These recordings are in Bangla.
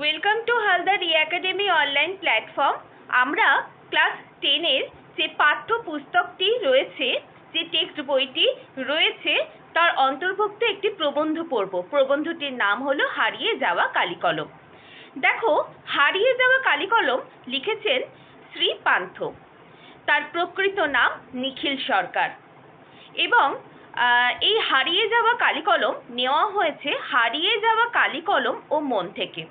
Welcome to Haldar E academy online platform আমরা ক্লাস টেনের যে পাঠ্য পুস্তকটি রয়েছে, যে টেক্সট বইটি রয়েছে, তার অন্তর্ভুক্ত একটি প্রবন্ধ পড়ব। প্রবন্ধটির নাম হলো হারিয়ে যাওয়া কালিকলম। দেখো, হারিয়ে যাওয়া কালিকলম লিখেছেন শ্রী পান্থ। তার প্রকৃত নাম নিখিল সরকার। এবং এই হারিয়ে যাওয়া কালিকলম নেওয়া হয়েছে হারিয়ে যাওয়া কালিকলম ও মন থেকে।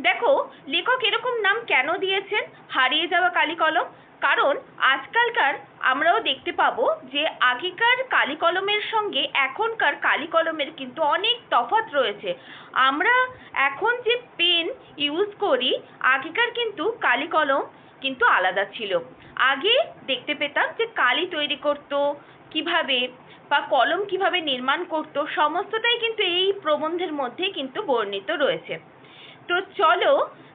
দেখো, লেখক এরকম নাম কেন দিয়েছেন? হারিয়ে যাওয়া কালিকলম। কারণ আজকালকার আমরাও দেখতে পাবো যে, আগেকার কালিকলমের সঙ্গে এখনকার কালিকলমের কিন্তু অনেক তফাৎ রয়েছে। আমরা এখন যে পেন ইউজ করি, আগেকার কিন্তু কালিকলম কিন্তু আলাদা ছিল। আগে দেখতে পেতাম যে, কালি তৈরি করত কীভাবে বা কলম কীভাবে নির্মাণ করত, সমস্তটাই কিন্তু এই প্রবন্ধের মধ্যে কিন্তু বর্ণিত রয়েছে। তো চলো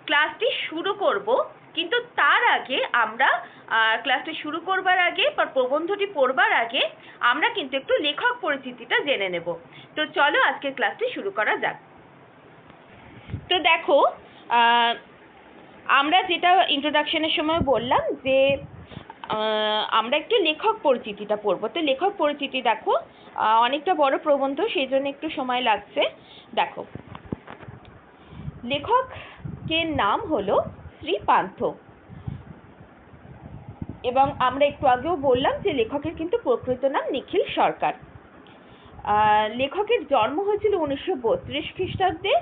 ক্লাসটি শুরু করব। কিন্তু তার আগে আমরা ক্লাসটি শুরু করবার আগে বা প্রবন্ধটি পড়বার আগে আমরা কিন্তু একটু লেখক পরিচিতিটা জেনে নেব। তো চলো আজকের ক্লাসটি শুরু করা যাক। তো দেখো আমরা যেটা ইন্ট্রোডাকশনের সময় বললাম যে আমরা একটু লেখক পরিচিতিটা পড়ব। তো লেখক পরিচিতি দেখো অনেকটা বড় প্রবন্ধ, সেই জন্য একটু সময় লাগছে। দেখো লেখকের নাম হলো শ্রী পান্থ। এবং আমরা একটু আগেও বললাম যে লেখকের কিন্তু প্রকৃত নাম নিখিল সরকার। লেখকের জন্ম হয়েছিল উনিশশো বত্রিশ খ্রিস্টাব্দে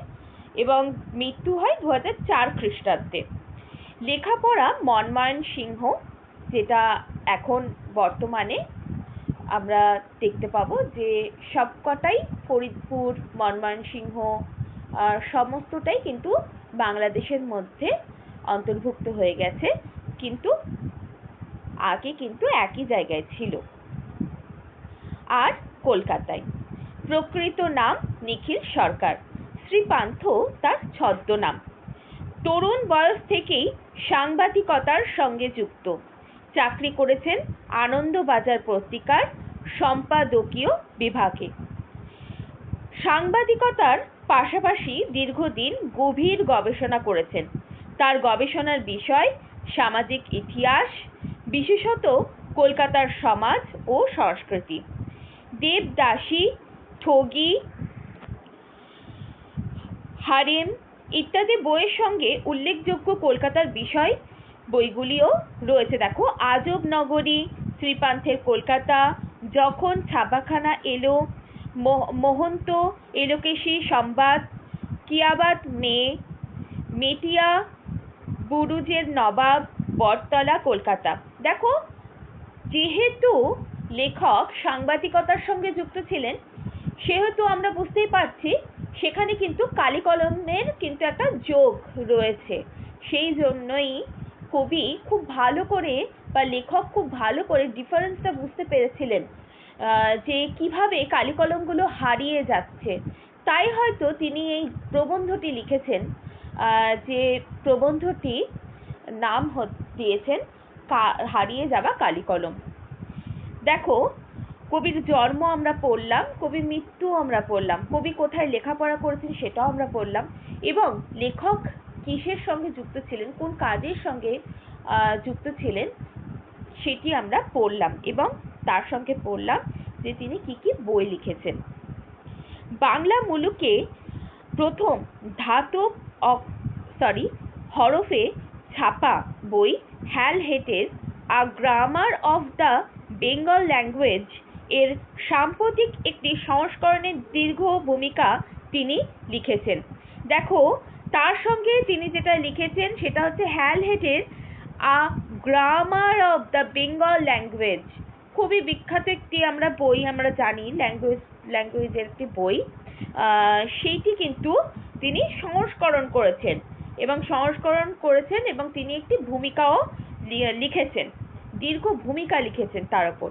এবং মৃত্যু হয় দু হাজার চার খ্রিস্টাব্দে। লেখাপড়া মনময়ন সিংহ, যেটা এখন বর্তমানে আমরা দেখতে পাবো যে সবকটাই ফরিদপুর মনময়ন সিংহ সমস্তটাই কিন্তু বাংলাদেশের মধ্যে অন্তর্ভুক্ত হয়ে গেছে, কিন্তু আগে কিন্তু একই জায়গায় ছিল। আর কলকাতায়। প্রকৃত নাম নিখিল সরকার। শ্রীপান্থ তার ছদ্মনাম। তরুণ বয়স থেকেই সাংবাদিকতার সঙ্গে যুক্ত। চাকরি করেছেন আনন্দবাজার পত্রিকার সম্পাদকীয় বিভাগে। সাংবাদিকতার পাশাপাশি দীর্ঘদিন গভীর গবেষণা করেছেন। তার গবেষণার বিষয় সামাজিক ইতিহাস, বিশেষত কলকাতার সমাজ ও সংস্কৃতি। দেবদাসী, ঠগি, হারেম ইত্যাদি বইয়ের সঙ্গে উল্লেখযোগ্য কলকাতার বিষয় বইগুলিও রয়েছে। দেখো আজব নগরী শ্রীপান্থের কলকাতা, যখন ছাপাখানা এলো মোহন্ত, এলোকেশী সংবাদ কিয়াবাত, মেয়ে, মেটিয়া, বুরুজের নবাব, বটতলা, কলকাতা। দেখো, যেহেতু লেখক সাংবাদিকতার সঙ্গে যুক্ত ছিলেন, সেহেতু আমরা বুঝতেই পারছি সেখানে কিন্তু কালি কলমের কিন্তু একটা যোগ রয়েছে। সেই জন্যই কবি খুব ভালো করে বা লেখক খুব ভালো করে ডিফারেন্সটা বুঝতে পেরেছিলেন। যে কীভাবে কালি কলমগুলো হারিয়ে যাচ্ছে। তাই হয়তো তিনি এই প্রবন্ধটি লিখেছেন। যে প্রবন্ধটি নাম দিয়েছেন হারিয়ে যাওয়া কালি কলম। দেখো, কবির জন্ম আমরা পড়লাম, কবির মৃত্যু আমরা পড়লাম, কবি কোথায় লেখাপড়া করেছেন সেটাও আমরা পড়লাম এবং লেখক কিসের সঙ্গে যুক্ত ছিলেন, কোন কাজের সঙ্গে যুক্ত ছিলেন সেটি আমরা পড়লাম এবং তার সঙ্গে পড়লাম যে তিনি কি কি বই লিখেছেন। বাংলা মুলুকে প্রথম ধাতব সরি হরফে ছাপা বই হ্যাল হেটের a grammar of the Bengal language এর সাম্প্রতিক একটি সংস্করণের দীর্ঘ ভূমিকা তিনি লিখেছেন। দেখো, তার সঙ্গে তিনি যেটা লিখেছেন সেটা হচ্ছে হ্যাল হেটের a grammar of the Bengal language. খুবই বিখ্যাত একটি আমরা বই আমরা জানি ল্যাঙ্গুয়েজ ল্যাঙ্গুয়েজের একটি বই। আহ, সেইটি কিন্তু তিনি সংস্করণ করেছেন এবং সংস্করণ করেছেন এবং তিনি একটি ভূমিকাও লিখেছেন দীর্ঘ ভূমিকা লিখেছেন তার উপর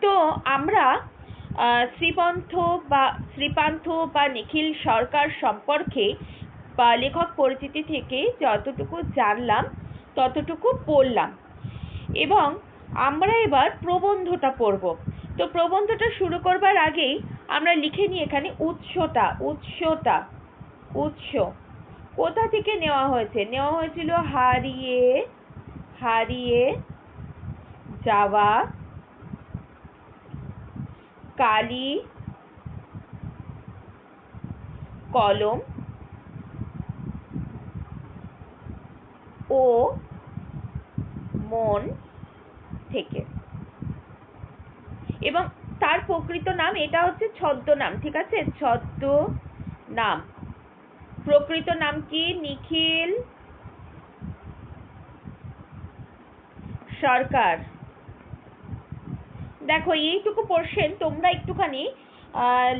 তো আমরা শ্রীপন্থ বা শ্রীপান্থ বা নিখিল সরকার সম্পর্কে বা লেখক পরিচিতি থেকে যতটুকু জানলাম ততটুকু পড়লাম। এবং আমরা এবার প্রবন্ধটা পড়ব। তো প্রবন্ধটা শুরু করবার আগেই আমরা লিখে নিই এখানে উৎসটা উৎসটা, উৎস। কোথা থেকে নেওয়া হয়েছে? নেওয়া হয়েছিল হারিয়ে হারিয়ে যাওয়া, কালি, কলম ও মন থেকে। এবং তার প্রকৃত নাম, এটা হচ্ছে ছদ্মনাম, ঠিক আছে? ছদ্ম নাম প্রকৃত নাম কি? নিখিল সরকার। দেখো, এইটুকু পোর্শন তোমরা একটুখানি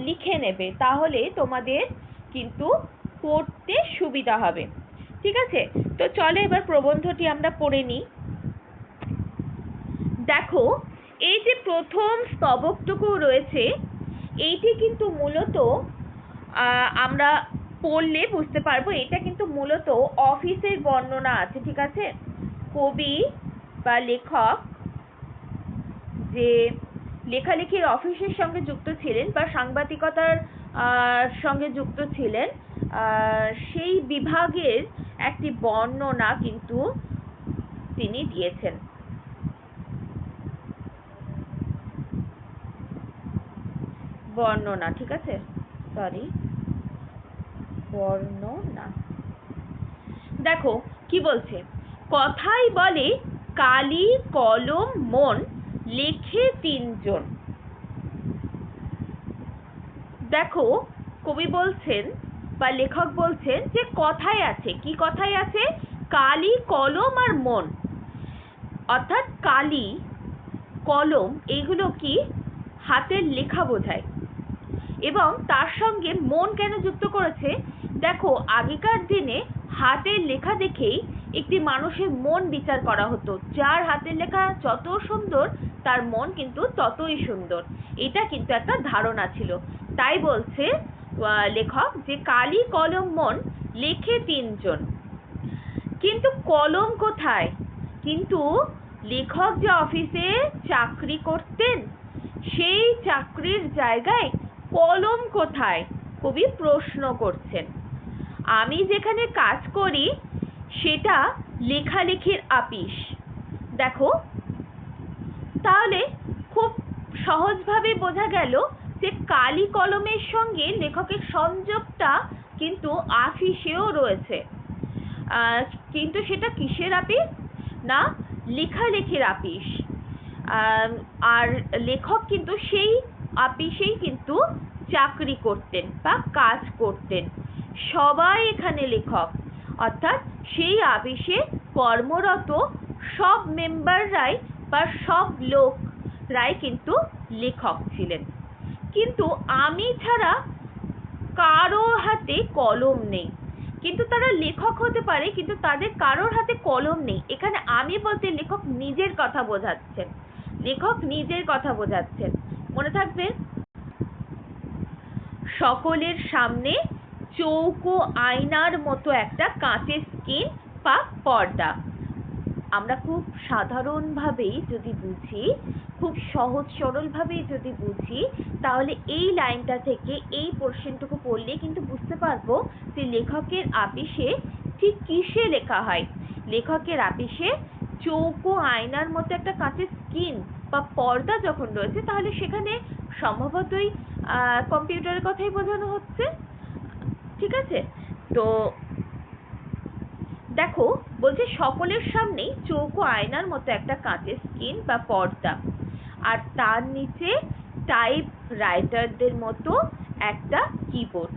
লিখে নেবে, তাহলে তোমাদের কিন্তু পড়তে সুবিধা হবে। ঠিক আছে? তো চলো এবার প্রবন্ধটি আমরা পড়ে নিই। দেখো, এই যে প্রথম স্তবকটুকু রয়েছে, এইটি কিন্তু মূলত আমরা পড়লে বুঝতে পারব এটা কিন্তু মূলত অফিসের বর্ণনা আছে, ঠিক আছে? কবি বা লেখক যে লেখালেখির অফিসের সঙ্গে যুক্ত ছিলেন বা সাংবাদিকতার সঙ্গে যুক্ত ছিলেন সেই বিভাগের একটি বর্ণনা কিন্তু তিনি দিয়েছেন। বর্ণনা, ঠিক আছে? সরি বর্ণনা। দেখো, কি বলছে? কথাই বলে কালি, কলম, মন লেখে তিনজন। দেখো, কবি বলছেন বা লেখক বলছেন যে কথায় আছে। কি কথায় আছে? কালি, কলম আর মন। অর্থাৎ কালি, কলম, এগুলো কি হাতের লেখা বোঝায়। এবং তার সঙ্গে মন কেন যুক্ত করেছে? দেখো, আগেকার দিনে হাতের লেখা দেখেই একটি মানুষের মন বিচার করা হতো। যার হাতের লেখা যত সুন্দর, তার মন কিন্তু ততই সুন্দর। এটা কিন্তু একটা ধারণা ছিল। তাই বলছে লেখক যে কালি কলম মন লেখে তিনজন। কিন্তু কলম কোথায়? কিন্তু লেখক যে অফিসে চাকরি করতেন, সেই চাকরির জায়গায় কলম কোথায়? কবি প্রশ্ন করছেন। আমি যেখানে কাজ করি, সেটা লেখালেখির আপিস। দেখো, তাহলে খুব সহজভাবে বোঝা গেল যে কালি কলমের সঙ্গে লেখকের সংযোগটা কিন্তু আফিসেও রয়েছে। কিন্তু সেটা কিসের আপিস? না, লেখালেখির আপিস। আর লেখক কিন্তু সেই আপিসেই কিন্তু চাকরি করতেন বা কাজ করতেন। সবাই এখানে লেখক। অর্থাৎ সেই আপিসে কর্মরত সব মেম্বাররাই বা সব লোক লোকরাই কিন্তু লেখক ছিলেন। কিন্তু আমি ছাড়া কারও হাতে কলম নেই। কিন্তু তারা লেখক হতে পারে, কিন্তু তাদের কারোর হাতে কলম নেই। এখানে আমি বলতে লেখক নিজের কথা বোঝাচ্ছেন। লেখক নিজের কথা বোঝাচ্ছেন। মনে থাকবে? সকলের সামনে চৌকো আয়নার মতো একটা কাঁচের স্ক্রিন বা পর্দা। আমরা খুব সাধারণভাবেই যদি বুঝি, খুব সহজ সরলভাবেই যদি বুঝি, তাহলে এই লাইনটা থেকে এই পোর্শনটুকু পড়লে কিন্তু বুঝতে পারব যে লেখকের আপিসে ঠিক কিসে লেখা হয়। লেখকের আপিসে চৌকো আয়নার মতো একটা কাঁচের স্ক্রিন বা পর্দা যখন রয়েছে, তাহলে সেখানে সম্ভবতই কম্পিউটারের কথাই বোঝানো হচ্ছে। ঠিক আছে? তো দেখো, বলছে সকলের সামনেই চৌকো আয়নার মতো একটা কাঁচের স্ক্রিন বা পর্দা। আর তার নিচে টাইপ রাইটারদের মতো একটা কিবোর্ড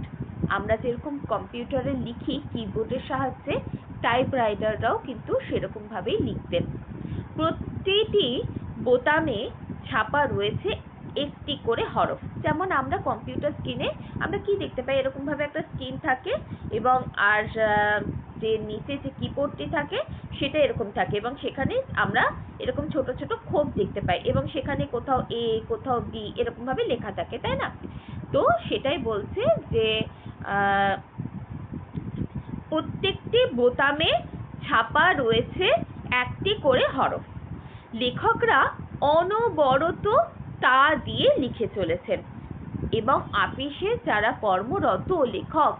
আমরা যেরকম কম্পিউটারে লিখি কিবোর্ডের সাহায্যে টাইপ রাইটাররাও কিন্তু সেরকম ভাবেই লিখতেন। প্রতিটি বোতামে ছাপা রয়েছে একটি করে হরফ। যেমন আমরা কম্পিউটার স্ক্রিনে আমরা কি দেখতে পাই? এরকম ভাবে একটা স্ক্রিন থাকে এবং আর যে নিচে যে কিবোর্ডটি থাকে সেটা এরকম থাকে এবং সেখানে আমরা এরকম ছোট ছোট খোপ দেখতে পাই এবং সেখানে কোথাও এ, কোথাও বি এরকম ভাবে লেখা থাকে, তাই না? তো সেটাই বলছে যে প্রত্যেকটি বোতামে ছাপা রয়েছে একটি করে হরফ। লেখকরা অনবরত তা দিয়ে লিখে চলেছেন। এবং আপিসে যারা কর্মরত লেখক,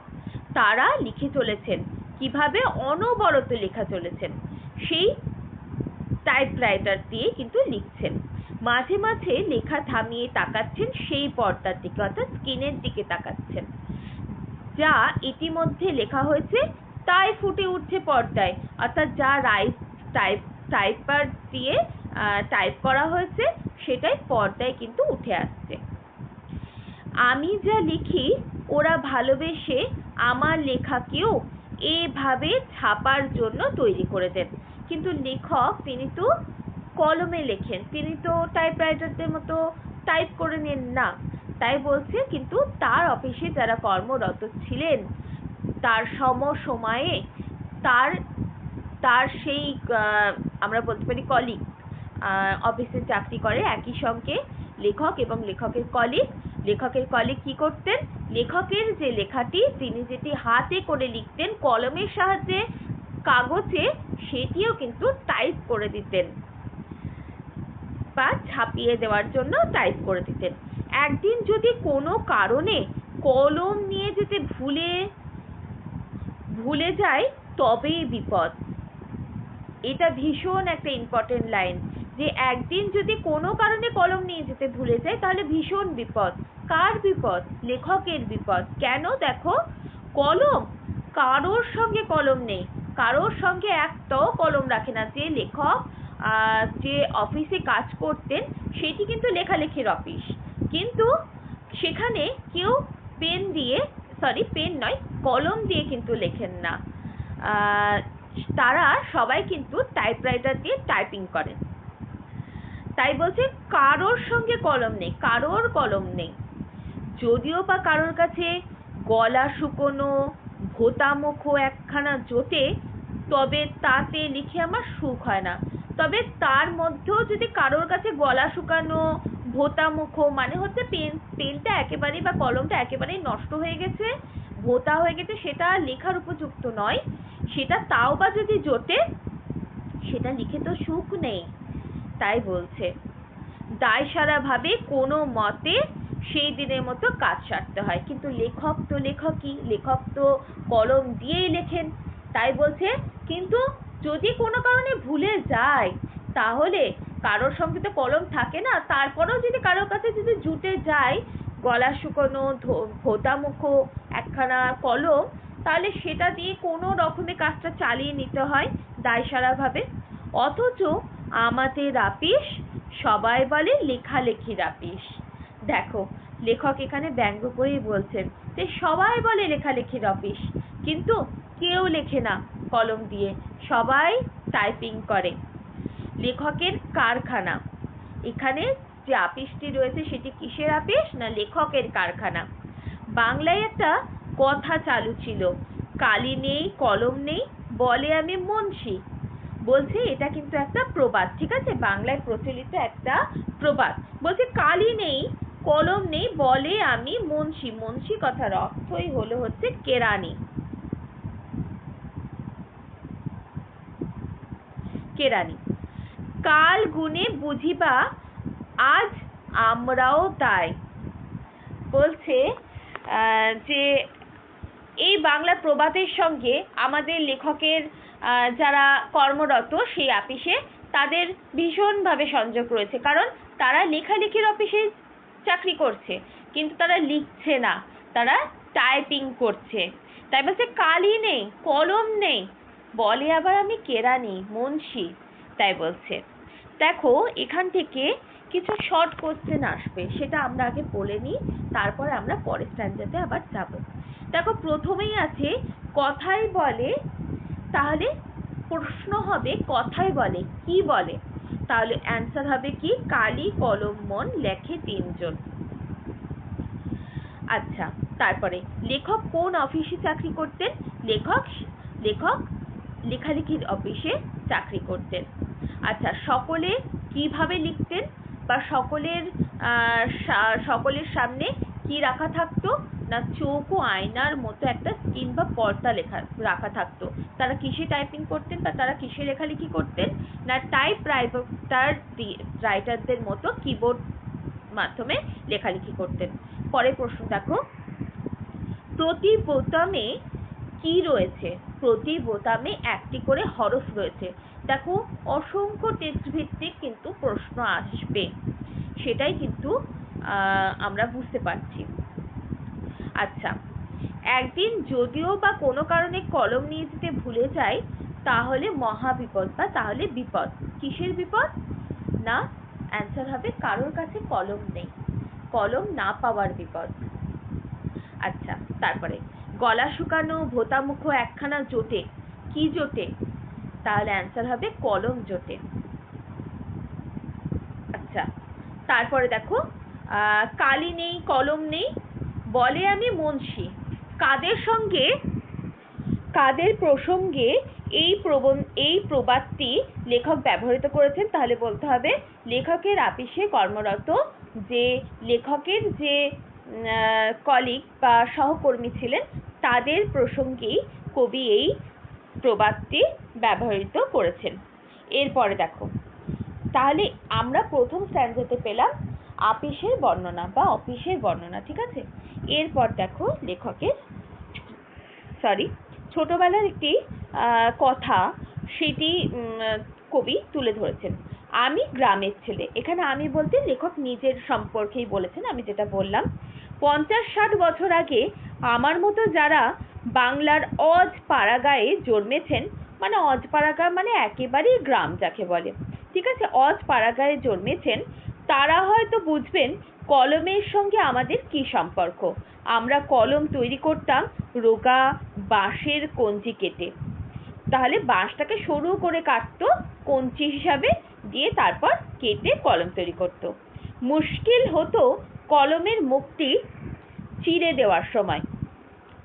তারা লিখে চলেছেন। কীভাবে অনবরত লেখা চলেছেন, সেই টাইপরাইটার দিয়ে কিন্তু লিখছেন। মাঝে মাঝে লেখা থামিয়ে তাকাচ্ছেন, সেই পর্দার দিকে, অর্থাৎ স্ক্রিনের দিকে তাকাচ্ছেন। যা ইতিমধ্যে লেখা হয়েছে, তাই ফুটে উঠছে পর্দায়। অর্থাৎ যা রাইট টাইপ, টাইপার দিয়ে টাইপ করা হয়েছে, সেটাই পর্দায় কিন্তু উঠে আসছে। আমি যা লিখি, ওরা ভালোবেসে আমার লেখাকেও এভাবে ছাপার জন্য তৈরি করে দেন। কিন্তু লেখক, তিনি তো কলমে লেখেন, তিনি তো টাইপরাইটারদের মতো টাইপ করে নেন না। তাই বলছে, কিন্তু তার অফিসে যারা কর্মরত ছিলেন, তার সম সময়ে তার তার সেই আমরা বলতে পারি কলিগ অফিসে চাকরি করে, একই সঙ্গে লেখক এবং লেখকের কলিগ লেখকের কলিগ কি করতেন? লেখকের যে লেখাটি, তিনি যেটি হাতে করে লিখতেন, কলমের সাহায্যে কাগজে, সেটিও কিন্তু টাইপ করে দিতেন বা ছাপিয়ে দেওয়ার জন্য টাইপ করে দিতেন। একদিন যদি কোনো কারণে কলম নিয়ে যেতে ভুলে ভুলে যায় তবেই বিপদ। এটা ভীষণ একটা ইম্পর্টেন্ট লাইন যে একদিন যদি কোনো কারণে কলম নিয়ে যেতে ভুলে যায় তাহলে ভীষণ বিপদ। কার বিপদ? লেখকের বিপদ। কেন দেখো? কলম কারোর সঙ্গে কলম নেই। কারোর সঙ্গে একটাও কলম রাখে না। যে লেখক আহ, যে অফিসে কাজ করতেন সেটি কিন্তু লেখালেখির অফিস। কিন্তু সেখানে কেউ পেন দিয়ে সরি পেন নয় কলম দিয়ে কিন্তু লেখেন না। আহ, তারা সবাই কিন্তু টাইপরাইটার দিয়ে টাইপিং করেন। তাই বলছে, কারোর সঙ্গে কলম নেই, কারোর কলম নেই। যদিও বা কারোর কাছে গলা শুকোনো, ভোতা মুখো একখানা জোটে, তবে তাতে লিখে আমার সুখ হয় না। তবে তার মধ্যেও যদি কারোর কাছে গলা শুকানো, ভোতা মুখো মানে হচ্ছে পেন, পেনটা একেবারেই বা কলমটা একেবারেই নষ্ট হয়ে গেছে, ভোতা হয়ে গেছে, সেটা লেখার উপযুক্ত নয়, সেটা তাও বা যদি জোটে, সেটা লিখে তো সুখ নেই। তাই বলছে। দায়সারা ভাবে কোনো মতে সেই দিনের মতো কাজ সারতে হয়। কিন্তু লেখক তো লেখকই, লেখক তো কলম দিয়েই লেখেন, তাই বলছে। কিন্তু যদি কোনো কারণে ভুলে যায়, তাহলে কারোর সঙ্গে তো কলম থাকে না। তারপরেও যদি কারোর কাছে যদি জুটে যায়, গলা শুকোনো, ধো- ভোতা মুখো, একখানা কলম, তাহলে সেটা দিয়ে কোনো রকমে কাজটা চালিয়ে নিতে হয় দায় দায়সারাভাবে। অথচ আমাদের আপিস, সবাই বলে লেখালেখির আপিস। দেখো, লেখক এখানে ব্যঙ্গ করেই বলছেন যে সবাই বলে লেখালেখির অফিস কিন্তু কেউ লেখে না কলম দিয়ে, সবাই টাইপিং করে। লেখকের কারখানা, এখানে যে আপিসটি রয়েছে সেটি কিসের আপিস না লেখকের কারখানা? বাংলায় একটা কথা চালু ছিল, কালি নেই, কলম নেই, বলে আমি মুন্সি। বলছে, এটা কিন্তু একটা প্রবাদ, ঠিক আছে? বাংলায় প্রচলিত একটা প্রবাদ। বলছে, কালি নেই, কলম নেই, বলে আমি মুন্সি। মুন্সি কথার অর্থই হলো হচ্ছে কেরানি কেরানি কাল গুণে বুঝিবা, আজ আমরাও তাই। বলছে যে এই বাংলা প্রবাদের সঙ্গে আমাদের লেখকের যারা কর্মরত সেই আপিসে তাদের ভীষণভাবে সংযোগ রয়েছে। কারণ তারা লেখালেখির অফিসে চাকরি করছে, কিন্তু তারা লিখছে না। তারা টাইপিং করছে। তাই বলছে, কালি নেই, কলম নেই, বলে আবার আমি কেরানি মুন্সি? তাই বলছে। দেখো, এখান থেকে কিছু শর্ট কোশ্চেন আসবে, সেটা আমরা আগে বলে নিই, তারপর আমরা পরের স্ট্যান্ডার্ডে আবার যাব। দেখো, প্রথমেই আছে কথাই বলে তাহলে প্রশ্ন হবে কথাই বলে, কি বলে? তাহলে অ্যান্সার হবে কি? কালি কলম মন লেখে তিনজন। আচ্ছা তারপরে লেখক কোন অফিসে চাকরি করতেন? লেখক লেখক লেখালেখির অফিসে চাকরি করতেন। আচ্ছা সকলে কীভাবে লিখতেন? বা সকলের সকলের সামনে কি রাখা থাকতো? না চোখ ও আয়নার মতো একটা স্ক্রিন বা পর্দা লেখা, রাখা থাকতো। তারা কিসে টাইপিং করতেন বা তারা কিসে লেখালেখি করতেন? না টাইপ রাইটার রাইটারদের মতো কিবোর্ড মাধ্যমে লেখালেখি করতেন। পরের প্রশ্ন দেখো। প্রতি বোতামে কি রয়েছে? প্রতি বোতামে একটি করে হরফ রয়েছে। দেখো, অসংখ্য টেক্সট ভিত্তিক কিন্তু প্রশ্ন আসবে। সেটাই কিন্তু আমরা বুঝতে পারছি। আচ্ছা একদিন যদিও বা কোনো কারণে কলম নিয়ে যেতে ভুলে যাই তাহলে মহা বিপদ বা তাহলে বিপদ। কিসের বিপদ? না অ্যান্সার হবে কারোর কাছে কলম নেই। কলম না পাওয়ার বিপদ। আচ্ছা তারপরে গলা শুকানো ভোতা মুখ একখানা জোটে। কি জোটে? তাহলে অ্যান্সার হবে কলম জোটে। আচ্ছা তারপরে দেখো আহ, কালি নেই কলম নেই বলে আমি মুন্সি। কাদের সঙ্গে? কাদের প্রসঙ্গে এই প্রবন, এই প্রবাদটি লেখক ব্যবহৃত করেছেন? তাহলে বলতে হবে, লেখকের আপিসে কর্মরত যে লেখকের যে কলিগ বা সহকর্মী ছিলেন, তাদের প্রসঙ্গেই কবি এই প্রবাদটি ব্যবহৃত করেছেন। এরপরে দেখো। তাহলে আমরা প্রথম স্ট্যান্ডাতে পেলাম আপিসের বর্ণনা বা অফিসের বর্ণনা, ঠিক আছে? এরপর দেখো লেখকের সরি ছোটবেলার একটি কথা, সেটি কবি তুলে ধরেছেন। আমি গ্রামের ছেলে। এখানে আমি বলতে লেখক নিজের সম্পর্কেই বলেছেন, আমি যেটা বললাম। পঞ্চাশ ষাট বছর আগে আমার মতো যারা বাংলার অজ পাড়াগাঁয়ে জন্মেছেন মানে অজ পাড়াগাঁ মানে একেবারেই গ্রাম যাকে বলে, ঠিক আছে? অজ পাড়াগাঁয়ে জন্মেছেন তারা হয়তো বুঝবেন কলমের সঙ্গে আমাদের কি সম্পর্ক। আমরা কলম তৈরি করতাম রোগা বাঁশের কঞ্চি কেটে। তাহলে বাঁশটাকে সরু করে কাটতো, কঞ্চি হিসাবে দিয়ে তারপর কেটে কলম তৈরি করতো। মুশকিল হতো কলমের মুখটি চিড়ে দেওয়ার সময়।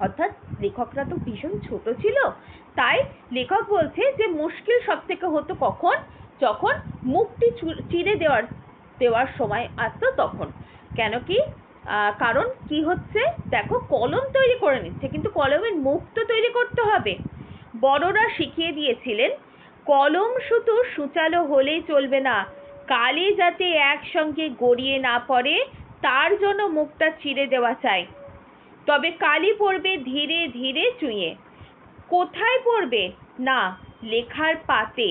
অর্থাৎ লেখকরা তো ভীষণ ছোট ছিল, তাই লেখক বলছে যে মুশকিল সব থেকে হতো কখন? যখন মুখটি চিড়ে দেওয়ার দেওয়ার সময় আসতো তখন। কেন কি? কারণ কি হচ্ছে? দেখো, কলম তৈরি করে নিচ্ছে, কিন্তু কলমের মুখ তো তৈরি করতে হবে। বড়রা শিখিয়ে দিয়েছিলেন, কলম শুধু সূচালো হলেই চলবে না, কালি যাতে একসঙ্গে গড়িয়ে না পড়ে, তার জন্য মুখটা চিড়ে দেওয়া চাই। তবে কালি পড়বে ধীরে ধীরে চুইয়ে কোথায় পড়বে? না, লেখার পাতে।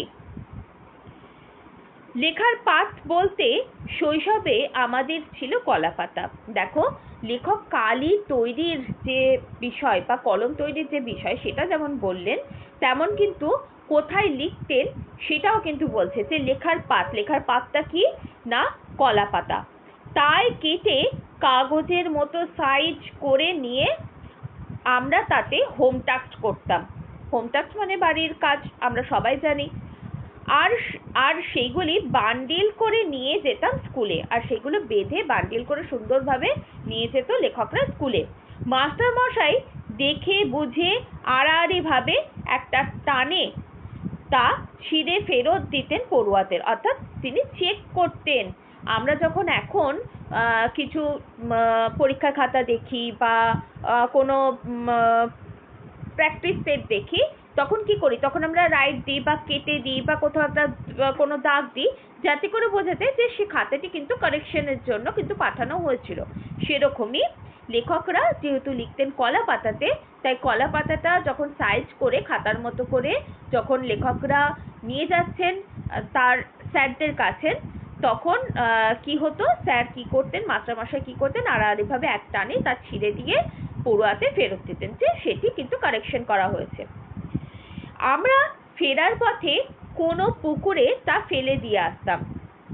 লেখার পাত বলতে শৈশবে আমাদের ছিল কলাপাতা। দেখো, লেখক কালি তৈরির যে বিষয় বা কলম তৈরির যে বিষয় সেটা যেমন বললেন, তেমন কিন্তু কোথায় লিখতেন সেটাও কিন্তু বলছে যে লেখার পাত লেখার পাতটা কি না কলা পাতা তাই কেটে কাগজের মতো সাইজ করে নিয়ে আমরা তাতে হোম টাস্ক করতাম। হোম টাস্ক মানে বাড়ির কাজ, আমরা সবাই জানি। আর আর সেইগুলি বান্ডিল করে নিয়ে যেতাম স্কুলে। আর সেগুলো বেঁধে বান্ডিল করে সুন্দরভাবে নিয়ে যেত লেখকরা স্কুলে। মাস্টার মশাই দেখে বুঝে আড়াআড়ি ভাবে একটা টানে তা ছিঁড়ে ফেরত দিতেন পড়ুয়াদের। অর্থাৎ তিনি চেক করতেন। আমরা যখন এখন আহ, কিছু উম, আহ, পরীক্ষার খাতা দেখি বা আহ, কোনো প্র্যাকটিস সেট দেখি তখন কি করি? তখন আমরা রাইট দিই বা কেটে দিই বা কোথাও একটা কোনো দাগ দিই, যাতে করে বোঝাতে যে সে খাতাটি কিন্তু কারেকশনের জন্য কিন্তু পাঠানো হয়েছিল। সেরকমই লেখকরা যেহেতু লিখতেন কলা পাতাতে, তাই কলা পাতাটা যখন সাইজ করে, খাতার মতো করে যখন লেখকরা নিয়ে যাচ্ছেন তার স্যারদের কাছে, তখন কি হতো? স্যার কি করতেন? মাস্টারমশাই কি করতেন? আড়াআড়িভাবে এক টানে তা ছিঁড়ে দিয়ে পড়ুয়াতে ফেরত দিতেন যে সেটি কিন্তু কারেকশন করা হয়েছে। আমরা ফেরার পথে কোনো পুকুরে তা ফেলে দিয়ে আসতাম।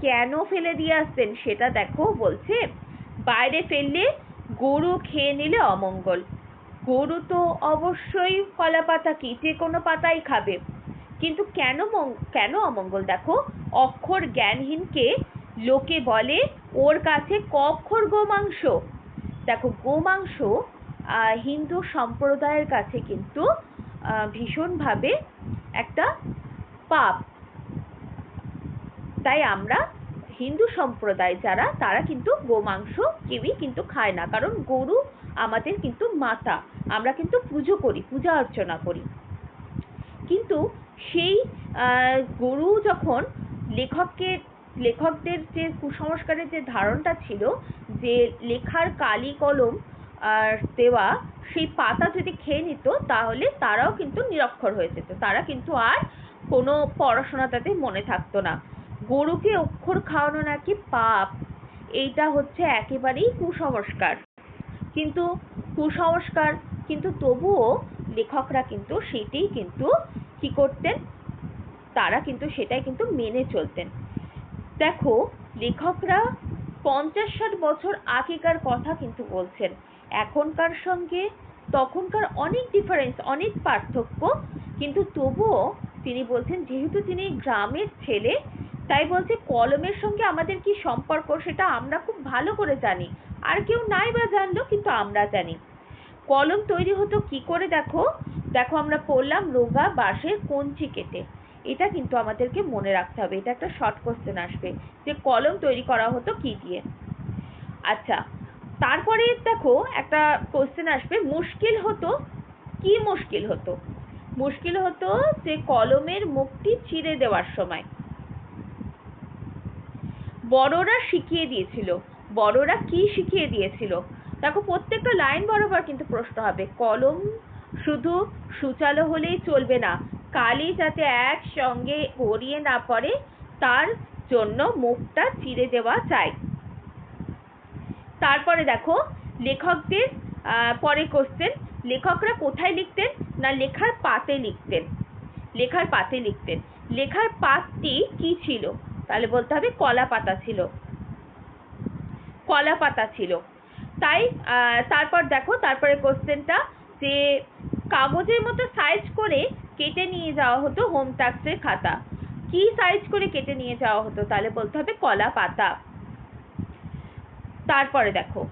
কেন ফেলে দিয়ে আসতেন সেটা দেখো বলছে, বাইরে ফেললে গরু খেয়ে নিলে অমঙ্গল। গরু তো অবশ্যই কলা পাতা কি, যে কোনো পাতাই খাবে। কিন্তু কেন কেন অমঙ্গল? দেখো, অক্ষর জ্ঞানহীনকে লোকে বলে, ওর কাছে কক্ষর গোমাংস? দেখো, গোমাংস হিন্দু সম্প্রদায়ের কাছে কিন্তু ভীষণভাবে একটা পাপ। তাই আমরা হিন্দু সম্প্রদায় যারা, তারা কিন্তু গোমাংস কেউই কিন্তু খায় না। কারণ গরু আমাদের কিন্তু মাতা। আমরা কিন্তু পুজো করি, পূজা অর্চনা করি। কিন্তু সেই গরু যখন লেখককে, লেখকদের যে কুসংস্কারের যে ধারণটা ছিল যে লেখার কালি কলম দেওয়া, সেই পাতা যদি খেয়ে নিত, তাহলে তারাও কিন্তু নিরক্ষর হয়ে যেত। তারা কিন্তু আর কোনো পড়াশোনা তাতে মনে থাকতো না। গরুকে অক্ষর খাওয়ানো নাকি পাপ, এইটা হচ্ছে একেবারেই কুসংস্কার। কিন্তু কুসংস্কার, কিন্তু তবুও লেখকরা কিন্তু সেটাই কিন্তু কি করতেন? তারা কিন্তু সেটাই কিন্তু মেনে চলতেন। দেখো, লেখকরা পঞ্চাশ ষাট বছর আগেকার কথা কিন্তু বলছেন। এখনকার সঙ্গে তখনকার অনেক ডিফারেন্স অনেক পার্থক্য। কিন্তু তবুও তিনি বলছেন, যেহেতু তিনি গ্রামের ছেলে, তাই বলছে, কলমের সঙ্গে আমাদের কি সম্পর্ক সেটা আমরা খুব ভালো করে জানি। আর কেউ নাই বা জানলো, কিন্তু আমরা জানি। কলম তৈরি হতো কি করে দেখো? দেখো আমরা পড়লাম রোগা বাঁশের কঞ্চি কেটে। এটা কিন্তু আমাদেরকে মনে রাখতে হবে। এটা একটা শর্ট কোশ্চেন আসবে। যে কলম তৈরি করা হতো কি দিয়ে? আচ্ছা তারপরে দেখো একটা কোশ্চেন আসবে, মুশকিল হতো, কি মুশকিল হতো? মুশকিল হতো যে কলমের মুখটি চিরে দেওয়ার সময়। বড়রা শিখিয়ে দিয়েছিল। বড়রা কি শিখিয়ে দিয়েছিল? দেখো প্রত্যেকটা লাইন বরাবর কিন্তু প্রশ্ন হবে। কলম শুধু সুচালো হলেই চলবে না, কালি যাতে একসঙ্গে গড়িয়ে না পড়ে, তার জন্য মুখটা চিরে দেওয়া চাই। তারপরে দেখো, লেখকদের পরে কোশ্চেন লেখকরা কোথায় লিখতেন না লেখার পাতে লিখতেন? লেখার পাতে লিখতেন। লেখার পাতটি কি ছিল? তাহলে বলতে হবে কলা পাতা ছিল। কলা পাতা ছিল। তাই তারপর দেখো, তারপরে কোশ্চেনটা যে কাগজের মতো সাইজ করে কেটে নিয়ে যাওয়া হতো হোম ট্যাক্সের খাতা। কি সাইজ করে কেটে নিয়ে যাওয়া হতো? তাহলে বলতে হবে কলা পাতা। তারপরে দেখো।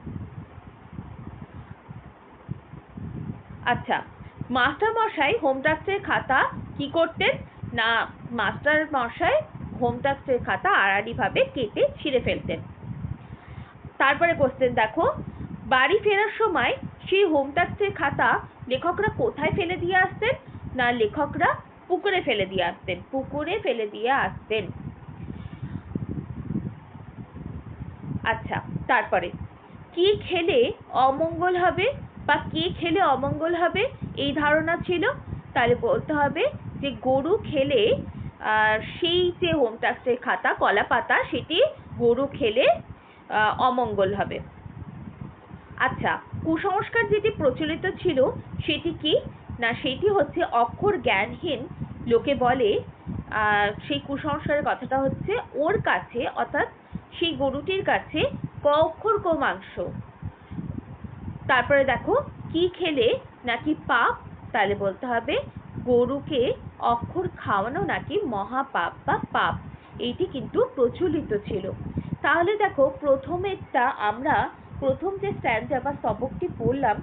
আচ্ছা মাস্টার মশাই হোম খাতা কি করতেন? না মাস্টার মশাই হোম খাতা আড়াআড়িভাবে কেটে ছিঁড়ে ফেলতেন। তারপরে কোশ্চেন দেখো, বাড়ি ফেরার সময় সেই হোম ট্যাক্সের খাতা লেখকরা কোথায় ফেলে দিয়ে আসতেন? না, লেখকরা পুকুরে ফেলে দিয়ে আসতেন? পুকুরে ফেলে দিয়ে আসতেন। আচ্ছা তারপরে। কি খেলে অমঙ্গল হবে বা কে খেলে অমঙ্গল হবে? এই ধারণা ছিল। তাহলে বলতে হবে যে গরু খেলে সেই যে হোম ট্যাক্সের খাতা, কলা পাতা, সেটি গরু খেলে অমঙ্গল হবে। আচ্ছা কুসংস্কার যেটি প্রচলিত ছিল, সেটি কি? না, সেটি হচ্ছে অক্ষর জ্ঞানহীন লোকে বলে সেই কুসংস্কারের কথাটা হচ্ছে ওর কাছে, অর্থাৎ সেই গরুটির কাছে ক অক্ষর ক মাংস। তারপরে দেখো, কি খেলে নাকি পাপ? তাহলে বলতে হবে, গরুকে অক্ষর খাওয়ানো নাকি মহাপাপ বা পাপ? এইটি কিন্তু প্রচলিত ছিল। তাহলে দেখো, প্রথমেরটা আমরা, প্রথম যে স্ট্যান্ডা বা স্তবকটি পড়লাম,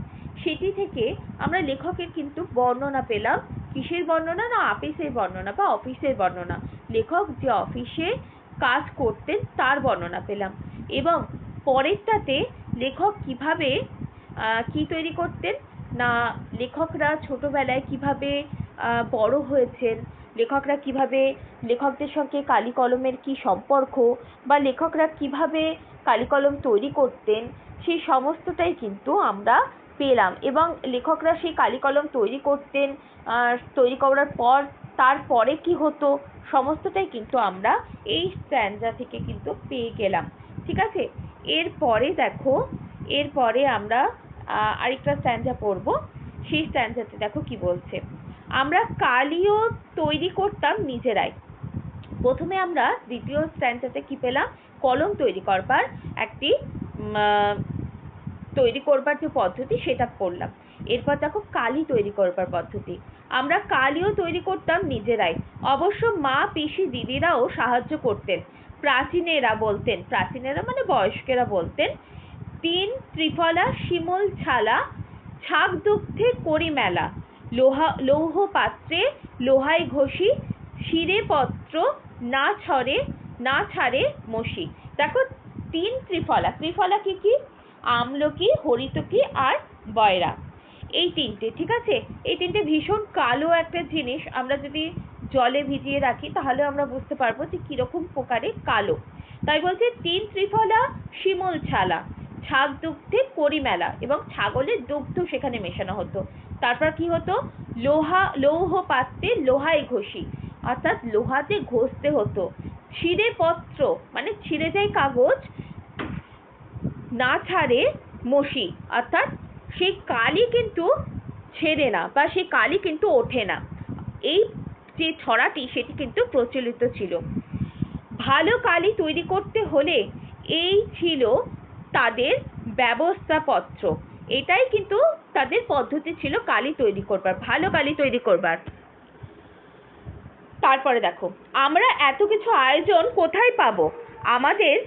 সেটি থেকে আমরা লেখকের কিন্তু বর্ণনা পেলাম। কিসের বর্ণনা? না আপিসের বর্ণনা বা অফিসের বর্ণনা। লেখক যে অফিসে কাজ করতেন তার বর্ণনা পেলাম। এবং পরেরটাতে লেখক কীভাবে কি তৈরি করতেন, না লেখকরা ছোটবেলায় কীভাবে বড় হয়েছেন, লেখকরা কীভাবে, লেখকদের সঙ্গে কালি কলমের কি সম্পর্ক, বা লেখকরা কীভাবে কালি কলম তৈরি করতেন, সেই সমস্তটাই কিন্তু আমরা পেলাম এবং লেখকরা সেই কালি কলম তৈরি করতেন তৈরি করার পর তারপরে কি হতো, সমস্তটাই কিন্তু আমরা এই স্ট্যান্ডা থেকে কিন্তু পেয়ে গেলাম। ঠিক আছে? এরপরে দেখো, এরপরে আমরা আরেকটা স্ট্যান্ডা পড়ব। সেই স্ট্যান্ডাতে দেখো কি বলছে। আমরা কালিও তৈরি করতাম নিজেরাই। প্রথমে আমরা দ্বিতীয় স্ট্যান্ডাতে কি পেলাম? কলম তৈরি করবার একটি তৈরি করবার যে পদ্ধতি, সেটা পড়লাম এরপর দেখো কালি তৈরি করবার পদ্ধতি। আমরা কালিও তৈরি করতাম নিজেরাই। অবশ্য মা, পিসি, দিদিরাও সাহায্য করতেন। প্রাচীনেরা বলতেন, প্রাচীনেরা মানে বয়স্কেরা বলতেন, তিন ত্রিফলা, শিমল ছালা ছাগ দুগ্ধে করি মেলা। লোহা, লৌহ পাত্রে লোহাই ঘষি, শিরে পত্র, না ছড়ে, না ছাড়ে মসি দেখো তিন ত্রিফলা। ত্রিফলা কি কি? আমলকি, হরিতকি আর বয়রা। এই তিনটে, ঠিক আছে? এই তিনটে ভীষণ কালো একটা জিনিস। আমরা যদি জলে ভিজিয়ে রাখি, তাহলে আমরা বুঝতে পারব যে কীরকম প্রকারে কালো। তাই বলছে, তিন ত্রিফলা শিমল ছালা। ছাগ দুগ্ধে করি মেলা এবং ছাগলের দুগ্ধ সেখানে মেশানো হতো। তারপর কি হতো? লোহা, লৌহ পাত্রে লোহায় ঘষি। অর্থাৎ লোহাতে ঘষতে হতো। ছিঁড়ে পত্র মানে ছিঁড়ে যায় কাগজ না ছাড়ে মসি। অর্থাৎ সেই কালি কিন্তু ছেড়ে না বা সেই কালি কিন্তু ওঠে না। এই যে ছড়াটি, সেটি কিন্তু প্রচলিত ছিল। ভালো কালি তৈরি করতে হলে এই ছিল তাদের ব্যবস্থাপত্র। এটাই কিন্তু তাদের পদ্ধতি ছিল কালি তৈরি করবার, ভালো কালি তৈরি করবার। তারপরে দেখো, আমরা এত কিছু আয়োজন কোথায় পাবো? আমাদের